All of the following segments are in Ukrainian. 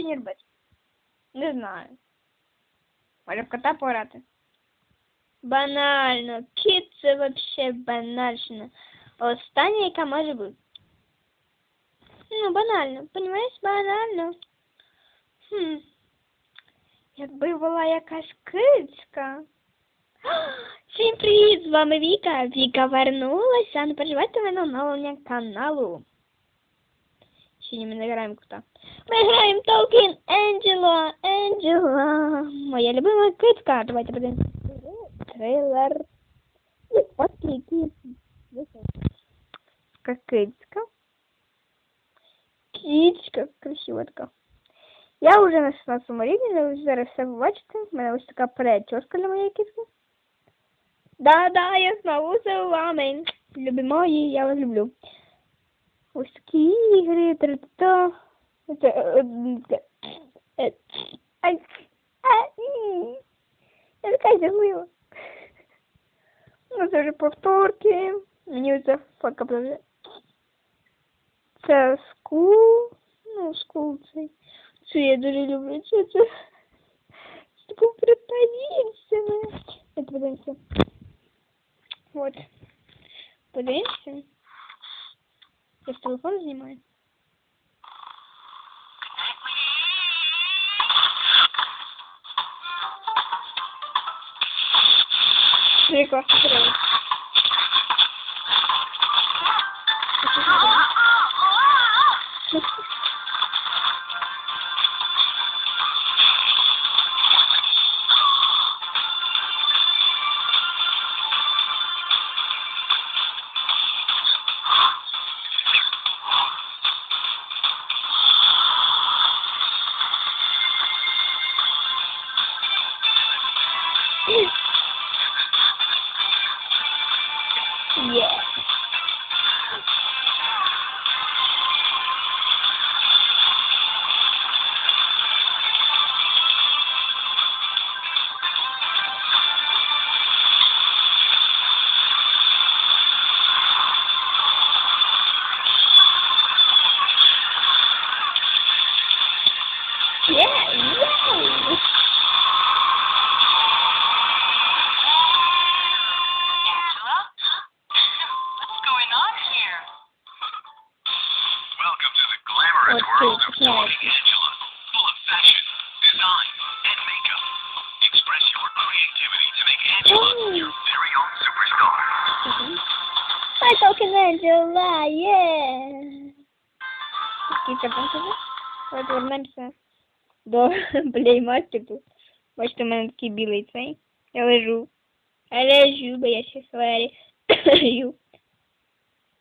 чи не робити? Не знаю. Може в кота пограти? Банально. Кіт це вообще банально. Остання, яка може бути. Ну, банально. Понімаєш, банально. Хм. Якби була якась кицька. Всім привіт! З вами Віка. Віка вернулася. Не переживайте мене оновлення каналу. Сьогодні ми не граємо кота. Ми граємо Толкін Енджело. Енджела. Моя любима китка. Давайте подивимося. Трейлер. От який. Кицька. Кицька. Красива така. Я вже на 16 рівні, ви зараз все побачите. У мене ось така прическа для моєї кітки. Да-да, я знову з вами. Любі мої, я вас люблю. Ось такі ігри, та-та. Це... е, е, е, Ай, а, ні. Я така щаслива. Ну, це вже повторки. Мені ця фотка подобає. Це скул. Ну, скул цей. Це я дуже люблю. Це це. З таким припадінцями. Это подивимося. Вот. Подивимося. З телефон знімаю. Прикольно. Angela? What's going on here? Welcome to the glamorous Let's world see, of yeah. Talking Angela, full of fashion, design, and makeup. Express your creativity to make Angela Ooh. your very own superstar. Ай, Толкін Енджела, є! Скільки там тебе? Давайте вернемося до плеймаркету. Бачите, у мене такий білий цей. Я лежу. Бо я ще сварю.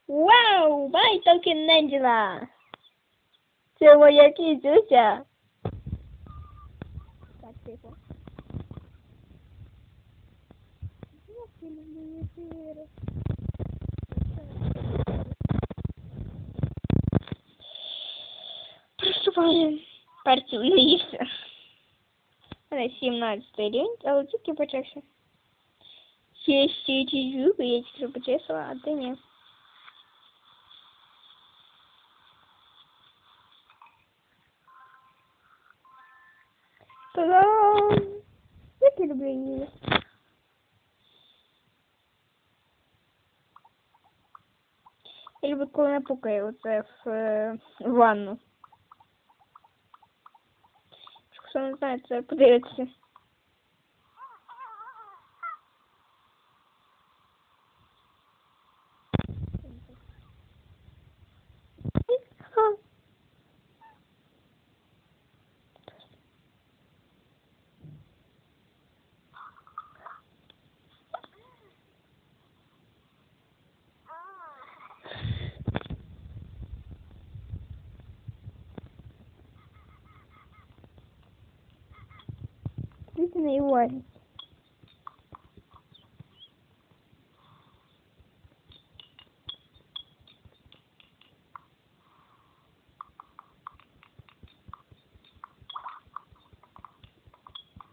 Вау! Бай, Толкін Енджела! Це моя кізюся! Так, тихо. Як я люблю ефіри. Приступаємо. У мене 17 рівень, але тільки почався. Ще ті зуби, я тільки почесала, а ти ні. Та-дам! Як я люблю її. Я люблю, коли не пукає оце в, е, в ванну. Хто не знає, це подивитися. Дивіться на увазі.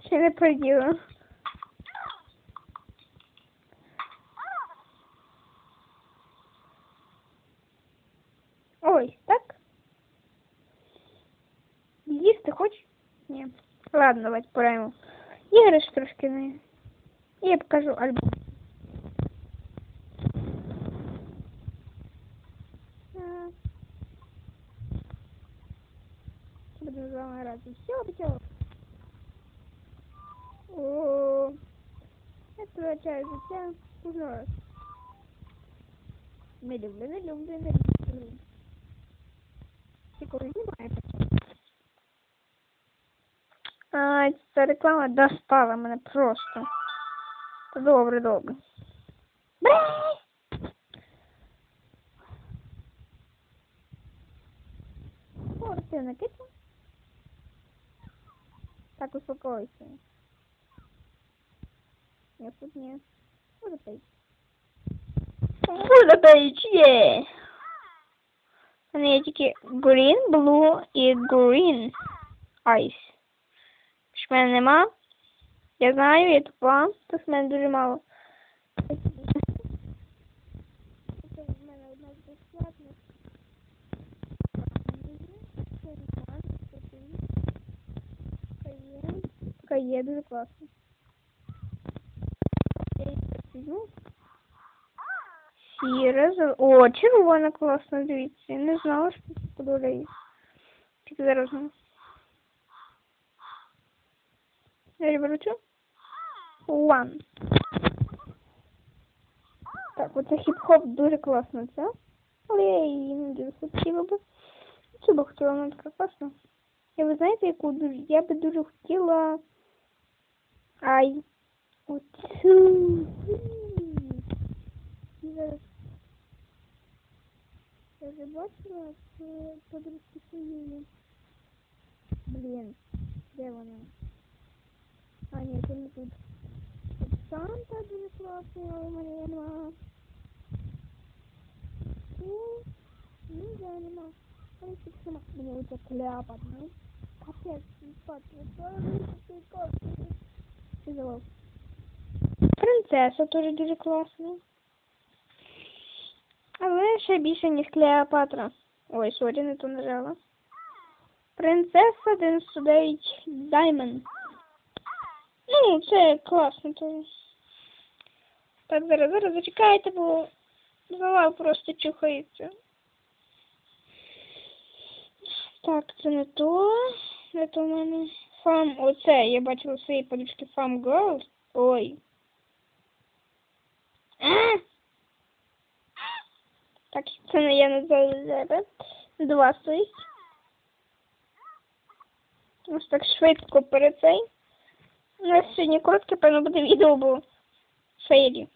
Ще не поділа. Ой, так? Їсти хочеш? Ні. Ладно, давайте пораємо. Іграш трошки не. І я покажу альбом. А. Буду з вами грати. Все, все. О, я превращаю життя у нос. Не люблю, не люблю, не люблю. Ти коли знімає А, ця реклама достала мене просто. Добре, добре. Бре! Спортивна киця. Так, успокойся. Нет, тут нет. Буде пейдж. Буде пейдж, є! У мене є тільки green, blue і green ice. В мене нема. Я знаю, я тупа, тут в мене дуже мало. Така є дуже класно. Сіра, зел- О, червона класно, дивіться. Я не знала, що це подобається. Тільки зараз. ну. Я цю. One. Так, оце хіп-хоп дуже класно, це. Але я її не дуже хотіла би. Цю би хотіла, вона така класна. Я ви знаєте, яку дуже. Я би дуже хотіла. Ай. Оцю. Я вже бачила, це подружки Союзі. Блін, де вона? А, ні, це не тут. Санта дуже класний, але мене нема. Ну, ну, да, нема. Але тут сама мені оця кляпа, ну. Капець, спати, це капець. Що за Принцеса теж дуже класна. Але ще більше, ніж Клеопатра. Ой, сорі, не то нажала. Принцеса 99 Diamond. Ну, це класно теж. Так, зараз, зараз зачекайте, бо голова просто чухається. Так, це не то. Не то в мене. Фам, оце, я бачила у своїй подушки Фам Girl. Ой. А! Так, це не я не зараз. Два стоїть. Ось так швидко перед цей. У нас сьогодні коротке, певно, буде відео, бо фейлі.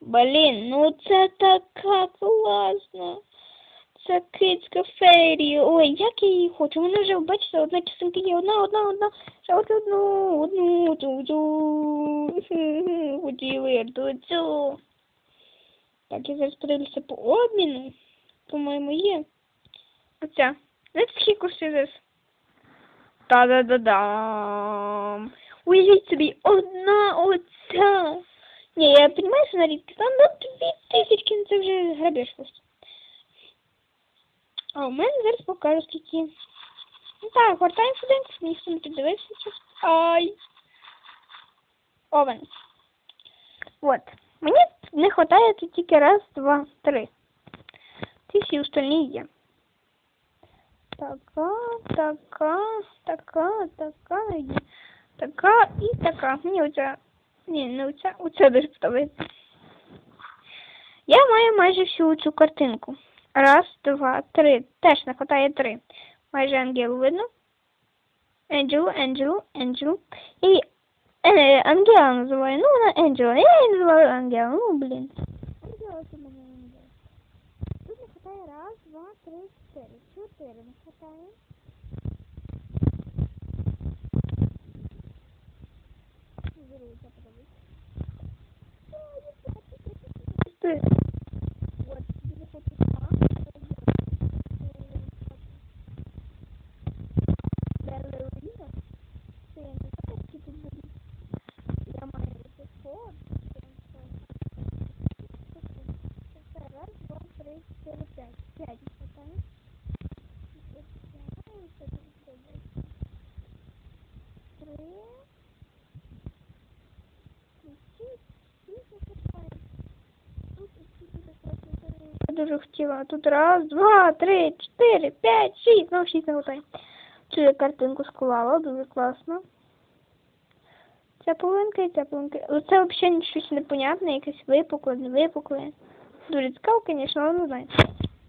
Блін, ну це така класна. Це кицька фейлі. Ой, як я її хочу. Мене вже, бачите, одна частинка є. Одна, одна, одна. Ще от одну, одну, ту, ту. Хотіли ту, цю. Так, я зараз подивлюся по обміну. По-моєму, є. Оця. Знаєте, скільки коштує зараз? Та-да-да-дам. Уявіть собі, одна оця. Ні, я розумію, що на рідки, там на дві тисячки, ну це вже грабеж просто. А у мене зараз покажу скільки. Ну так, гортаємо щоб ніхто не піддивився. Ай. Овен. Вот. Мені не вистачає тільки раз, два, три. Ці всі остальні є. Така, така, така, така, така і така. Мені оця, ні, не оця, оця дуже подобається. Я маю майже всю цю картинку. Раз, два, три. Теж не вистачає три. Майже ангелу видно. Енджелу, Енджелу, Енджелу. І е, Ангела називаю. Ну, вона Енджела. Я її називаю Ангела. Ну, блін. Ангела це мене Ангела. Тут не хватає раз, два, три, чотири. Чотири не хватає. Беруться, подивись. Ти. Вот, тебе хочу Балерина. Це я не знаю, які тут будуть. Я маю ось фото. Це раз, два, три, чотири, п'ять. П'ять не хватає. Дуже хотіла. Тут раз, два, три, чотири, п'ять, шість. Ну, шість не готові. Цю я картинку склала, дуже класно. Ця половинка і ця половинка. Оце взагалі щось непонятне, якесь випукле, не випукле. Дуже цікаво, звісно, але не знаю.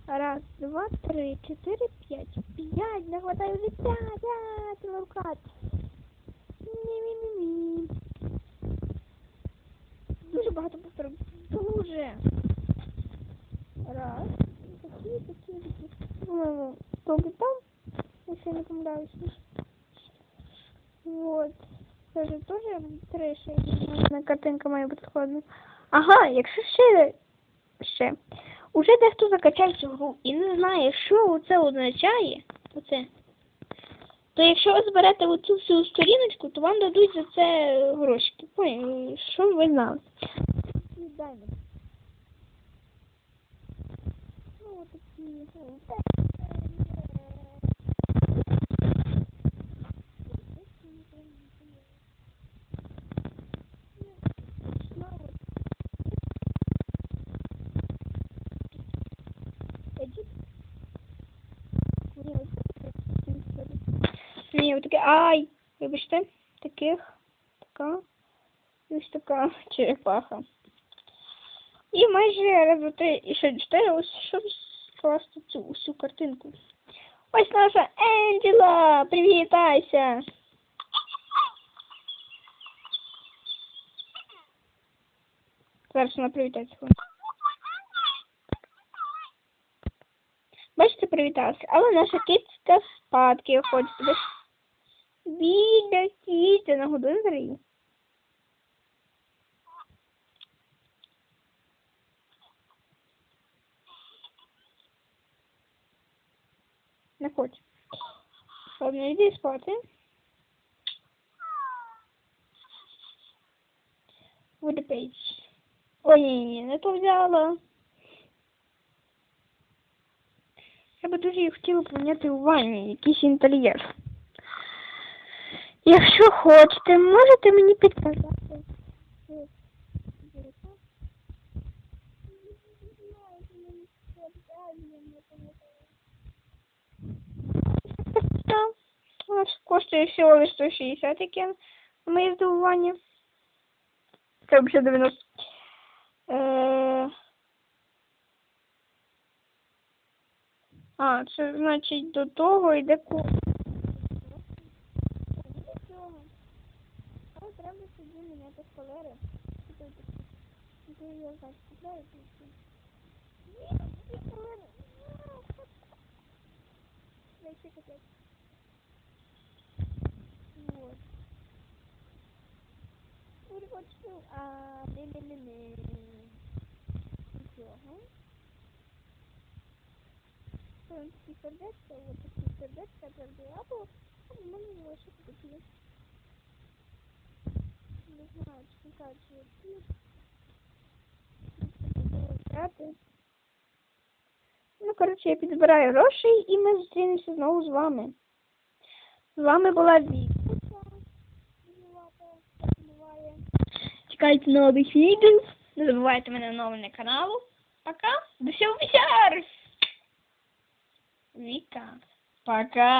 Раз, два, три, чотири, п'ять. П'ять, не хватає вже п'ять, п'ять, лавкат. Ні-ні-ні-ні. Дуже багато повторів. Дуже. Раз. Такі, такі, такі. По-моєму, тоби там. Якщо я не помиляюся. Вот. Це ж теж. На картинка має бути. Ага, якщо ще, ще. Уже дехто закачав цю гру і не знає, що це означає. Оце. То якщо ви зберете оцю всю сторіночку, то вам дадуть за це гроші. Що ви знали? Даймо. Ну, такі. Ні, ось таке, ай, вибачте, таких, така, і ось така черепаха. І майже раз, два, три, і ще чотири, ось щоб скласти цю усю картинку. Ось наша Енджела! Привітайся! Зараз вона привітається. Бачите, привітався. Але наша кицька спадки себе. Біля кіця на годину зрі. Не хоче. Йди спати. Буде пейдж. Ой, не то взяла. Я би дуже хотіла поміняти у ванні якийсь інтер'єр. Якщо хочете, можете мені підказати. Ось коштує всього лише 160 яке на моє здивування. Це вже 90. Е... А, це значить до того йде ко. Але треба собі міняти колери. Це я значить. Вот. Перехочу, а не-не-не-не. Нічого. Такі сердечка, ось такі сердечка, завжди або в мене лише такі. Не знаю, чи не кажуть, які. Брати. Ну, коротше, я підбираю гроші і ми зустрінемося знову з вами. З вами була Віка. Чекайте нових відео. Не забувайте мене оновлення каналу. Пока. До всього Віка. Пока.